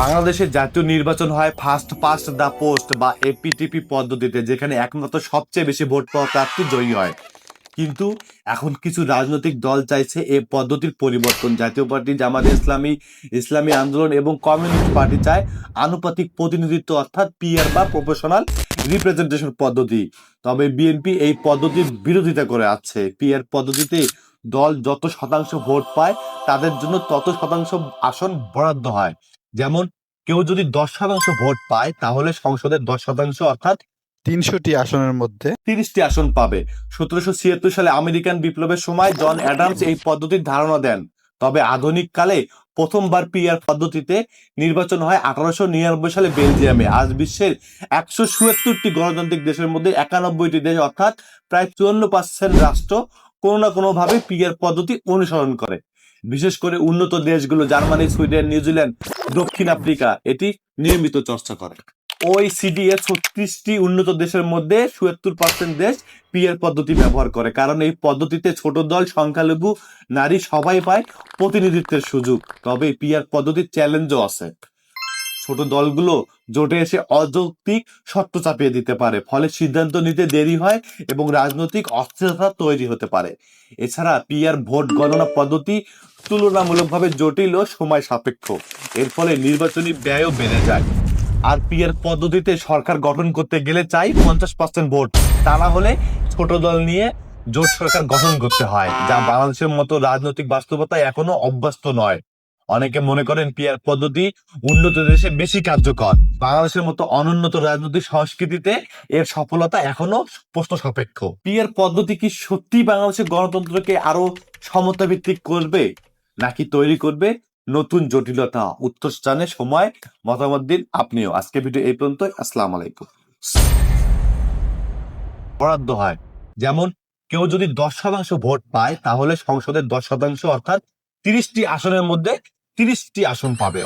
বাংলাদেশের জাতীয় নির্বাচন হয় ফার্স্ট পাস্ট দ্য পোস্ট বা এপিটিপি পদ্ধতিতে, যেখানে একমাত্র সবচেয়ে বেশি ভোট পাওয়া প্রার্থী জয়ী হয়। কিন্তু এখন কিছু রাজনৈতিক দল চাইছে এ পদ্ধতির পরিবর্তন। জাতীয় পার্টি জামাত ইসলামী ইসলামী আন্দোলন এবং কমিউনিস্ট পার্টি চায় আনুপাতিক প্রতিনিধিত্ব, অর্থাৎ পিআর বা প্রফেশনাল রিপ্রেজেন্টেশন পদ্ধতি। তবে বিএনপি এই পদ্ধতির বিরোধিতা করে আছে। পিআর পদ্ধতিতে দল যত শতাংশ ভোট পায়, তাদের জন্য তত শতাংশ আসন বরাদ্দ হয়। যেমন কেউ যদি দশ শতাংশ ভোট পায় তাহলে সংসদের দশ শতাংশ অর্থাৎ তিনশোটি আসনের মধ্যে তিরিশটি আসন পাবে। সতেরোশো ছিয়াত্তর সালে আমেরিকান বিপ্লবের সময় জন অ্যাডামস এই পদ্ধতির ধারণা দেন। তবে আধুনিক কালে প্রথমবার পিআর পদ্ধতিতে নির্বাচন হয় আঠারোশো নিরানব্বই সালে বেলজিয়ামে। আজ বিশ্বের একশো চুয়াত্তরটি গণতান্ত্রিক দেশের মধ্যে একানব্বইটি দেশ অর্থাৎ প্রায় চুয়ান্ন পার্সেন্ট রাষ্ট্র কোনো না কোনো ভাবে পিআর পদ্ধতি অনুসরণ করে। বিশেষ করে উন্নত দেশগুলো, জার্মানি, সুইডেন নিউজিল্যান্ড দক্ষিণ আফ্রিকা, এটি নিয়মিত চর্চা করে। ওই সিডি এর ছত্রিশটি উন্নত দেশের মধ্যে চুয়াত্তর পার্সেন্ট দেশ পিয়ার পদ্ধতি ব্যবহার করে, কারণ এই পদ্ধতিতে ছোট দল, সংখ্যালঘু, নারী সবাই পায় প্রতিনিধিত্বের সুযোগ। তবে পিআর পদ্ধতির চ্যালেঞ্জও আছে। ছোট দলগুলো জোটে এসে অযৌক্তিক শর্ত চাপিয়ে দিতে পারে। ফলে সিদ্ধান্ত নিতে দেরি হয় এবং রাজনৈতিক অস্থিরতা তৈরি হতে পারে। এছাড়া পিআর ভোট গণনা পদ্ধতি তুলনামূলকভাবে জটিল ও সময় সাপেক্ষ। এর ফলে নির্বাচনী ব্যয়ও বেড়ে যায়। আর পিআর পদ্ধতিতে সরকার গঠন করতে গেলে চাই পঞ্চাশ পার্সেন্ট ভোট। তা না হলে ছোট দল নিয়ে জোট সরকার গঠন করতে হয়, যা বাংলাদেশের মতো রাজনৈতিক বাস্তবতায় এখনও অভ্যস্ত নয়। অনেকে মনে করেন পিআর পদ্ধতি উন্নত দেশে বেশি কার্যকর। বাংলাদেশের মতো অনুন্নত রাজনৈতিক সংস্কৃতিতে এর সফলতা এখনও প্রশ্ন সাপেক্ষ। পিআর পদ্ধতি কি সত্যি বাংলাদেশের গণতন্ত্রকে আরও সমতা ভিত্তিক করবে, নাকি তৈরি করবে? নতুন জটিলতা। উত্তর স্থানে সময়, মতামত দিন আপনিও। আজকে ভিডিও এই পর্যন্ত আসসালাম আলাইকুম। বরাদ্দ হয়। যেমন, কেউ যদি দশ শতাংশ ভোট পায়, তাহলে সংসদের দশ শতাংশ অর্থাৎ তিরিশটি আসনের মধ্যে তিরিশটি আসন পাবে।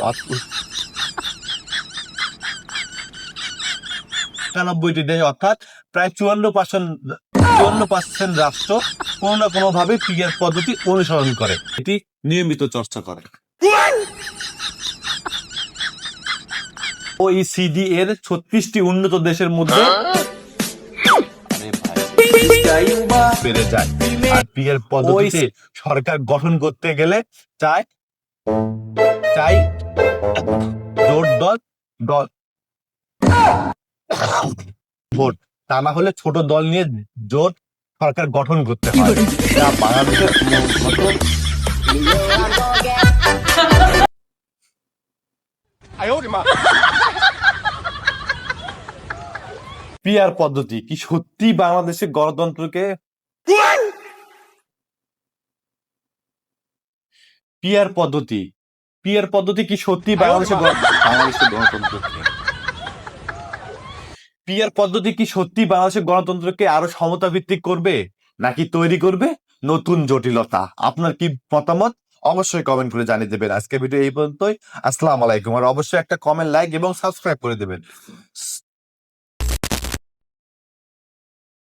একানব্বইটি দেশ অর্থাৎ প্রায় চুয়ান্ন পার্সেন্ট চুয়ান্ন পার্সেন্ট রাষ্ট্র কোনো না কোনো ভাবে পিআর পদ্ধতি অনুসরণ করে। এটি নিয়মিত চর্চা করে। ওইসিডি এর ছত্রিশটি উন্নত দেশের মধ্যে বেড়ে যায়। আর পিয়ার পদ্ধতিতে সরকার গঠন করতে গেলে চাই চাই জোট দল দল। ভোট। তা না হলে ছোট দল নিয়ে জোট সরকার গঠন করতে হয়। যা বাংলাদেশের পিয়ার পদ্ধতি কি সত্যি বাংলাদেশের গণতন্ত্রকে পিয়ার পদ্ধতি। পিয়ার পদ্ধতি কি সত্যি বাংলাদেশের গণতন্ত্রকে। পিয়ার পদ্ধতি কি সত্যি বাংলাদেশের গণতন্ত্রকে আরও সমতা ভিত্তিক করবে নাকি তৈরি করবে নতুন জটিলতা? আপনার কি মতামত? অবশ্যই কমেন্ট করে জানিয়ে দেবেন। আজকে ভিডিও এই পর্যন্তই। আসসালামু আলাইকুম। আর অবশ্যই একটা কমেন্ট লাইক এবং সাবস্ক্রাইব করে দেবেন।